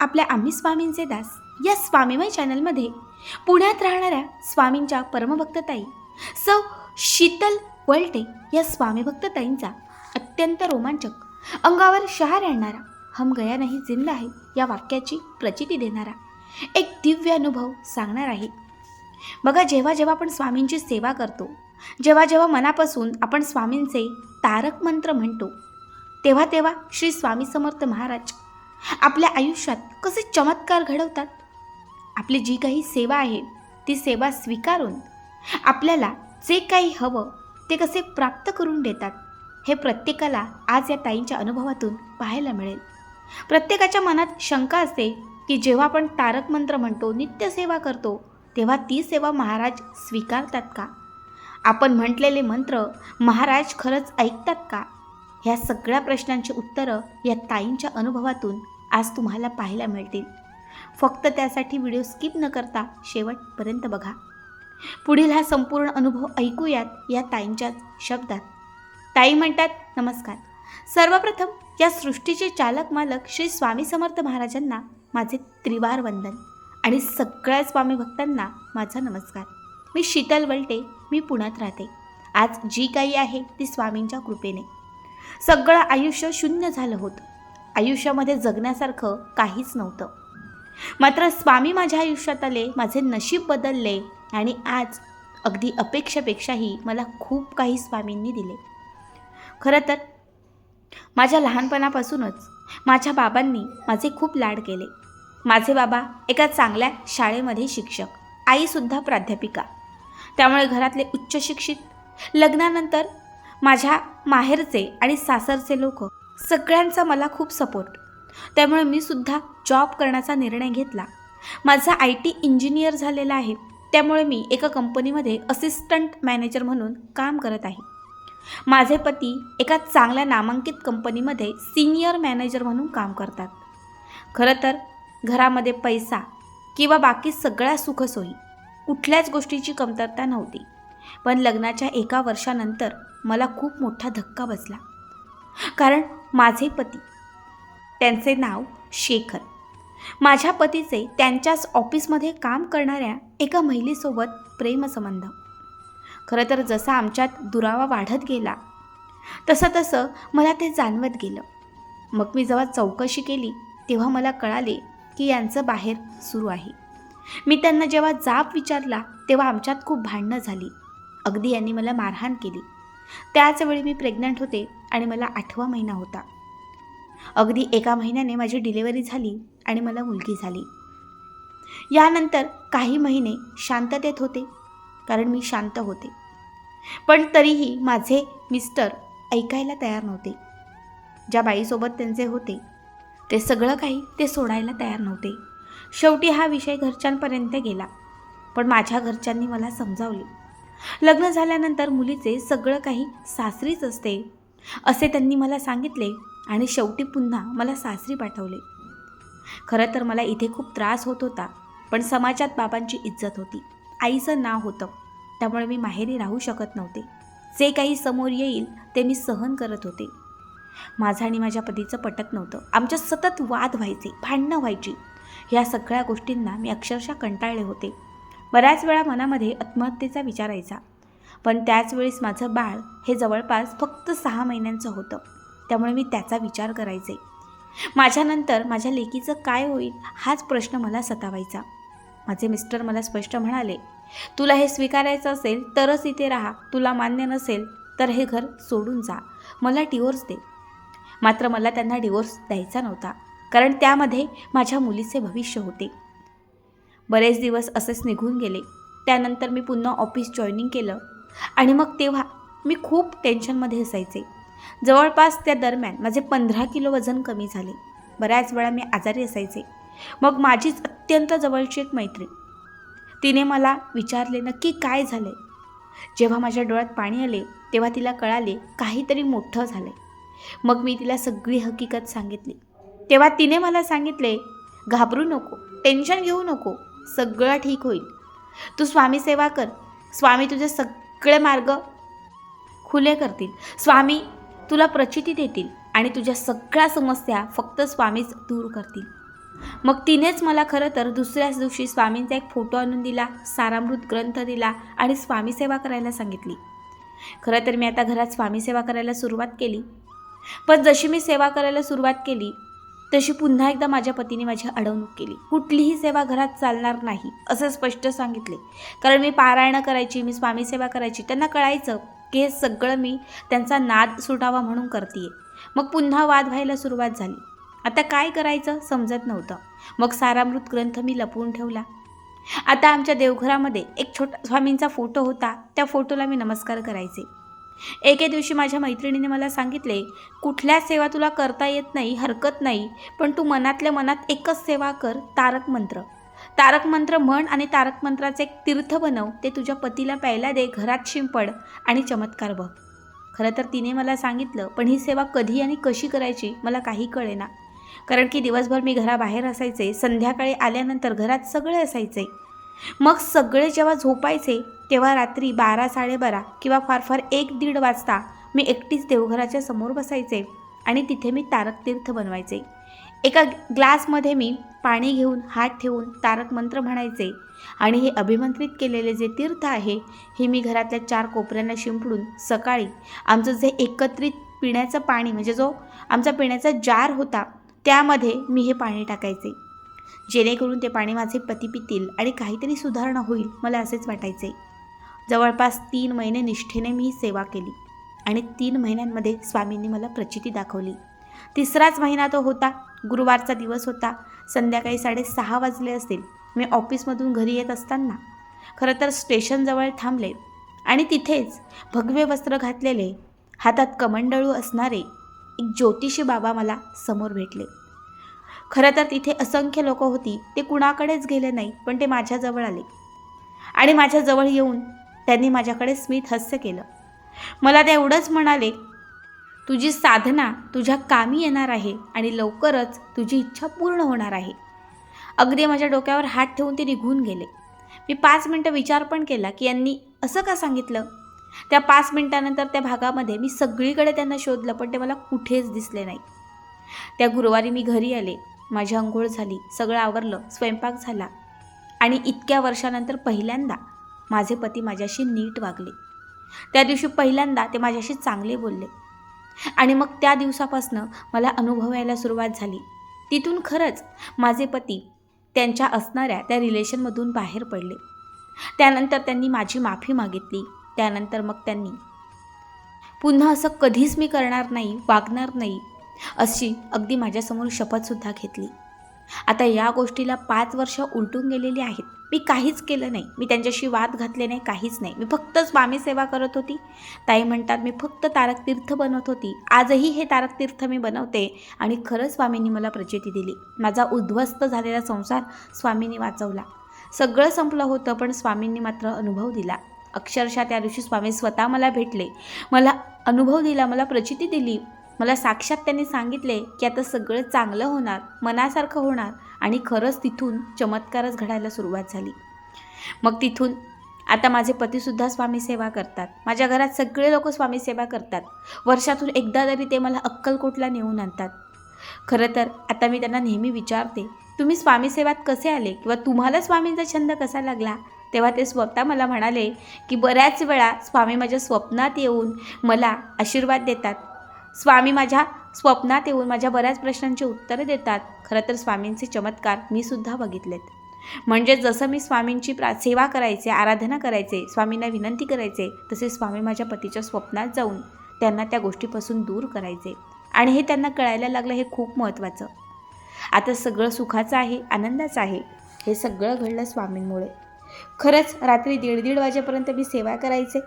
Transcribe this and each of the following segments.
आपल्या आम्ही स्वामींचे दास. या स्वामीमय चॅनलमध्ये पुण्यात राहणाऱ्या स्वामींच्या परमभक्तताई सौ. शीतल वलटे या स्वामीभक्तताईंचा अत्यंत रोमांचक अंगावर शहार आणणारा हम गया नाही जिंदा आहे या वाक्याची प्रचिती देणारा एक दिव्य अनुभव सांगणार आहे. बघा जेव्हा जेव्हा आपण स्वामींची सेवा करतो जेव्हा जेव्हा मनापासून आपण स्वामींचे तारक मंत्र म्हणतो तेव्हा तेव्हा श्री स्वामी समर्थ महाराज आपल्या आयुष्यात कसे चमत्कार घडवतात? आपली जी काही सेवा आहे ती सेवा स्वीकारून आपल्याला जे काही हवं ते कसे प्राप्त करून देतात हे प्रत्येकाला आज या ताईंच्या अनुभवातून पाहायला मिळेल. प्रत्येकाच्या मनात शंका असते की जेव्हा आपण तारक मंत्र म्हणतो नित्यसेवा करतो तेव्हा ती सेवा महाराज स्वीकारतात का? आपण म्हटलेले मंत्र महाराज खरंच ऐकतात का? ह्या सगळ्या प्रश्नांची उत्तरं या ताईंच्या अनुभवातून आज तुम्हाला पाहायला मिळतील. फक्त त्यासाठी व्हिडिओ स्किप न करता शेवटपर्यंत बघा. पुढील हा संपूर्ण अनुभव ऐकूयात या ताईंच्या शब्दात. ताई म्हणतात नमस्कार. सर्वप्रथम या सृष्टीचे चालक मालक श्री स्वामी समर्थ महाराजांना माझे त्रिवार वंदन आणि सगळ्या स्वामी भक्तांना माझा नमस्कार. मी शीतल वलटे मी पुण्यात राहते. आज जी काही आहे ती स्वामींच्या कृपेने. सगळं आयुष्य शून्य झालं होतं. आयुष्यामध्ये जगण्यासारखं काहीच नव्हतं. मात्र स्वामी माझ्या आयुष्यात आले माझे नशीब बदलले आणि आज अगदी अपेक्षेपेक्षाही मला खूप काही स्वामींनी दिले. खरं तर माझ्या लहानपणापासूनच माझ्या बाबांनी माझे खूप लाड केले. माझे बाबा एका चांगल्या शाळेमध्ये शिक्षक आईसुद्धा प्राध्यापिका. त्यामुळे घरातले उच्च शिक्षित लग्नानंतर माझ्या माहेरचे आणि सासरचे लोक सगळ्यांचा मला खूप सपोर्ट त्यामुळे मी सुद्धा जॉब करण्याचा निर्णय घेतला. माझा आय टी इंजिनियर झालेला आहे. त्यामुळे मी एका कंपनीमध्ये असिस्टंट मॅनेजर म्हणून काम करत आहे. माझे पती एका चांगल्या नामांकित कंपनीमध्ये सिनियर मॅनेजर म्हणून काम करतात. खरं तर घरामध्ये पैसा किंवा बाकी सगळ्या सुखसोयी कुठल्याच गोष्टीची कमतरता नव्हती. पण लग्नाच्या एका वर्षानंतर मला खूप मोठा धक्का बसला. कारण माझे पती त्यांचे नाव शेखर. माझ्या पतीचे त्यांच्याच ऑफिसमध्ये काम करणाऱ्या एका महिलेसोबत प्रेमसंबंध खरं तर जसा आमच्यात दुरावा वाढत गेला तसं तसं मला ते जाणवत गेलं. मग मी जेव्हा चौकशी केली तेव्हा मला कळाले की यांचं बाहेर सुरू आहे. मी त्यांना जेव्हा जाब विचारला तेव्हा आमच्यात खूप भांडणं झाली. अगदी यांनी मला मारहाण केली. त्याचवेळी मी प्रेग्नंट होते आणि मला आठवा महिना होता. अगदी एका महिन्याने माझी डिलिव्हरी झाली आणि मला मुलगी झाली. यानंतर काही महिने शांततेत होते कारण मी शांत होते. पण तरीही माझे मिस्टर ऐकायला तयार नव्हते. ज्या बाईसोबत त्यांचे होते ते सगळं काही ते सोडायला तयार नव्हते. शेवटी हा विषय घरच्यांपर्यंत गेला पण माझ्या घरच्यांनी मला समजावले. लग्न झाल्यानंतर मुलीचे सगळं काही सासरीच असते असे त्यांनी मला सांगितले आणि शेवटी पुन्हा मला सासरी पाठवले. खरं तर मला इथे खूप त्रास होत होता पण समाजात बाबांची इज्जत होती. आईचं नाव होतं त्यामुळे मी माहेरी राहू शकत नव्हते. जे काही समोर येईल ते मी सहन करत होते. माझं आणि माझ्या पतीचं पटत नव्हतं. आमच्यात सतत वाद व्हायचे भांडणं व्हायची. ह्या सगळ्या गोष्टींना मी अक्षरशः कंटाळले होते. बऱ्याच वेळा मनामध्ये आत्महत्येचा विचार यायचा. पण त्याच वेळेस माझं बाळ हे जवळपास फक्त सहा महिन्यांचं होतं. त्यामुळे मी त्याचा विचार करायचे. माझ्यानंतर माझ्या लेकीचं काय होईल हाच प्रश्न मला सतावायचा. माझे मिस्टर मला स्पष्ट म्हणाले तुला हे स्वीकारायचं असेल तरच इथे राहा. तुला मान्य नसेल तर हे घर सोडून जा. मला डिवोर्स दे. मात्र मला त्यांना डिवोर्स द्यायचा नव्हता. कारण त्यामध्ये माझ्या मुलीचे भविष्य होते. बरेच दिवस असेच निघून गेले. त्यानंतर मी पुन्हा ऑफिस जॉईनिंग केलं. आणि मग तेव्हा मी खूप टेन्शनमध्ये असायचे. जवळपास त्या दरम्यान माझे पंधरा किलो वजन कमी झाले. बऱ्याच वेळा मी आजारी असायचे. मग माझीच अत्यंत जवळची एक मैत्रीण. तिने मला विचारले नक्की काय झाले जेव्हा माझ्या डोळ्यात पाणी आले तेव्हा तिला कळाले काहीतरी मोठं झालं मग मी तिला सगळी हकीकत सांगितली. तेव्हा तिने मला सांगितले घाबरू नको टेन्शन घेऊ नको. सगळं ठीक होईल. तू स्वामी सेवा कर. स्वामी तुझे सगळे मार्ग खुले करतील. स्वामी तुला प्रचिती देतील आणि तुझ्या सगळ्या समस्या फक्त स्वामीच दूर करतील. मग तिनेच मला खरं तर दुसऱ्याच दिवशी स्वामींचा एक फोटो आणून दिला सारामृत ग्रंथ दिला आणि स्वामीसेवा करायला सांगितली. खरं तर मी आता घरात स्वामीसेवा करायला सुरुवात केली. पण जशी मी सेवा करायला सुरुवात केली तशी पुन्हा एकदा माझ्या पतीने माझी अडवणूक केली. कुठलीही सेवा घरात चालणार नाही असं स्पष्ट सांगितले. कारण मी पारायणं करायची मी स्वामी सेवा करायची त्यांना कळायचं की हे सगळं मी त्यांचा नाद सुटावा म्हणून करते मग पुन्हा वाद व्हायला सुरुवात झाली. आता काय करायचं समजत नव्हतं. मग सारामृत ग्रंथ मी लपवून ठेवला. आता आमच्या देवघरामध्ये एक छोटा स्वामींचा फोटो होता. त्या फोटोला मी नमस्कार करायचे. एके दिवशी माझ्या मैत्रिणीने मला सांगितले कुठल्या सेवा तुला करता येत नाही हरकत नाही पण तू मनातल्या मनात एकच सेवा कर तारक मंत्र. तारक मंत्र म्हण आणि तारक मंत्राचे एक तीर्थ बनव ते तुझ्या पतीला प्यायला दे घरात शिंपड आणि चमत्कार बघ. खरं तर तिने मला सांगितलं पण ही सेवा कधी आणि कशी करायची मला काही कळेना. कारण की दिवसभर मी घराबाहेर असायचे संध्याकाळी आल्यानंतर घरात सगळे असायचे. मग सगळे जेव्हा झोपायचे तेव्हा रात्री बारा साडेबारा किंवा फार फार एक दीड वाजता मी एकटीच देवघराच्या समोर बसायचे आणि तिथे मी तारक तीर्थ बनवायचे. एका ग्लासमध्ये मी पाणी घेऊन हात ठेवून तारक मंत्र म्हणायचे आणि हे अभिमंत्रित केलेले जे तीर्थ आहे हे मी घरातल्या चार कोपऱ्यांना शिंपडून सकाळी आमचं जे एकत्रित पिण्याचं पाणी म्हणजे जो आमचा पिण्याचा जार होता त्यामध्ये मी हे पाणी टाकायचे. जेणेकरून ते पाणी माझे पती पितील आणि काहीतरी सुधारणा होईल मला असेच वाटायचे. जवळपास तीन महिने निष्ठेने मी सेवा केली आणि तीन महिन्यांमध्ये स्वामींनी मला प्रचिती दाखवली. तिसराच महिना तो होता गुरुवारचा दिवस होता संध्याकाळी साडेसहा वाजले असतील मी ऑफिसमधून घरी येत असताना खरं तर स्टेशनजवळ थांबले आणि तिथेच भगवे वस्त्र घातलेले हातात कमंडळू असणारे एक ज्योतिषी बाबा मला समोर भेटले. खरं तर तिथे असंख्य लोक होती ते कुणाकडेच गेले नाही पण ते माझ्याजवळ आले. आणि माझ्याजवळ येऊन त्यांनी माझ्याकडे स्मित हस्य केलं. मला ते एवढंच म्हणाले तुझी साधना तुझ्या कामी येणार आहे आणि लवकरच तुझी इच्छा पूर्ण होणार आहे. अगदी माझ्या डोक्यावर हात ठेवून ते निघून गेले. मी पाच मिनटं विचार पण केला की यांनी असं का सांगितलं? त्या पाच मिनटानंतर त्या भागामध्ये मी सगळीकडे त्यांना शोधलं पण ते मला कुठेच दिसले नाही. त्या गुरुवारी मी घरी आले. माझी आंघोळ झाली. सगळं आवरलं. स्वयंपाक झाला. आणि इतक्या वर्षानंतर पहिल्यांदा माझे पती माझ्याशी नीट वागले. त्या दिवशी पहिल्यांदा ते माझ्याशी चांगले बोलले. आणि मग त्या दिवसापासनं मला अनुभव यायला सुरुवात झाली. तिथून खरंच माझे पती त्यांच्या असणाऱ्या त्या रिलेशनमधून बाहेर पडले. त्यानंतर त्यांनी माझी माफी मागितली. त्यानंतर मग त्यांनी पुन्हा असं कधीच मी करणार नाही वागणार नाही अशी अगदी माझ्यासमोर शपथसुद्धा घेतली. आता या गोष्टीला पाच वर्ष उलटून गेलेली आहेत. मी काहीच केलं नाही. मी त्यांच्याशी वाद घातले नाही काहीच नाही. मी फक्त स्वामी सेवा करत होती. ताई म्हणतात मी फक्त तारक तीर्थ बनवत होती. आजही हे तारक तीर्थ मी बनवते. आणि खरंच स्वामींनी मला प्रचिती दिली. माझा उद्ध्वस्त झालेला संसार स्वामींनी वाचवला. सगळं संपलं होतं पण स्वामींनी मात्र अनुभव दिला. अक्षरशः त्या दिवशी स्वामी स्वतः मला भेटले. मला अनुभव दिला मला प्रचिती दिली. मला साक्षात त्यांनी सांगितले की आता सगळं चांगलं होणार मनासारखं होणार आणि खरंच तिथून चमत्कारच घडायला सुरुवात झाली. मग तिथून आता माझे पतीसुद्धा स्वामी सेवा करतात. माझ्या घरात सगळे लोक स्वामी सेवा करतात. वर्षातून एकदा तरी ते मला अक्कलकोटला नेऊन आणतात. खरं तर आता मी त्यांना नेहमी विचारते तुम्ही स्वामी सेवात कसे आले किंवा तुम्हाला स्वामींचा छंद कसा लागला? तेव्हा ते स्वतः मला म्हणाले की बऱ्याच वेळा स्वामी माझ्या स्वप्नात येऊन मला आशीर्वाद देतात. स्वामी माझ्या स्वप्नात येऊन माझ्या बऱ्याच प्रश्नांची उत्तरं देतात. खरं तर स्वामींचे चमत्कार मी सुद्धा बघितलेत. म्हणजे जसं मी स्वामींची प्रा सेवा करायचे आराधना करायचे स्वामींना विनंती करायचे तसे स्वामी माझ्या पतीच्या स्वप्नात जाऊन त्यांना त्या गोष्टीपासून दूर करायचे. आणि हे त्यांना कळायला लागलं हे खूप महत्त्वाचं. आता सगळं सुखाचं आहे आनंदाचं आहे हे सगळं घडलं स्वामींमुळे. खरंच रात्री दीड दीड वाजेपर्यंत मी सेवा करायचे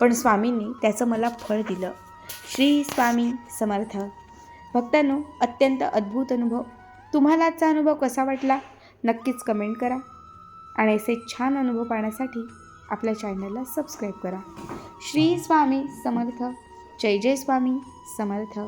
पण स्वामींनी त्याचं मला फळ दिलं. श्री स्वामी समर्थ. भक्तांनो अत्यंत अद्भुत अनुभव. तुम्हाला आजचा अनुभव कसा वाटला? नक्कीच कमेंट करा आणि असे छान अनुभव पाहण्यासाठी आपल्या चॅनलला सबस्क्राईब करा. श्री स्वामी समर्थ. जय जय स्वामी समर्थ.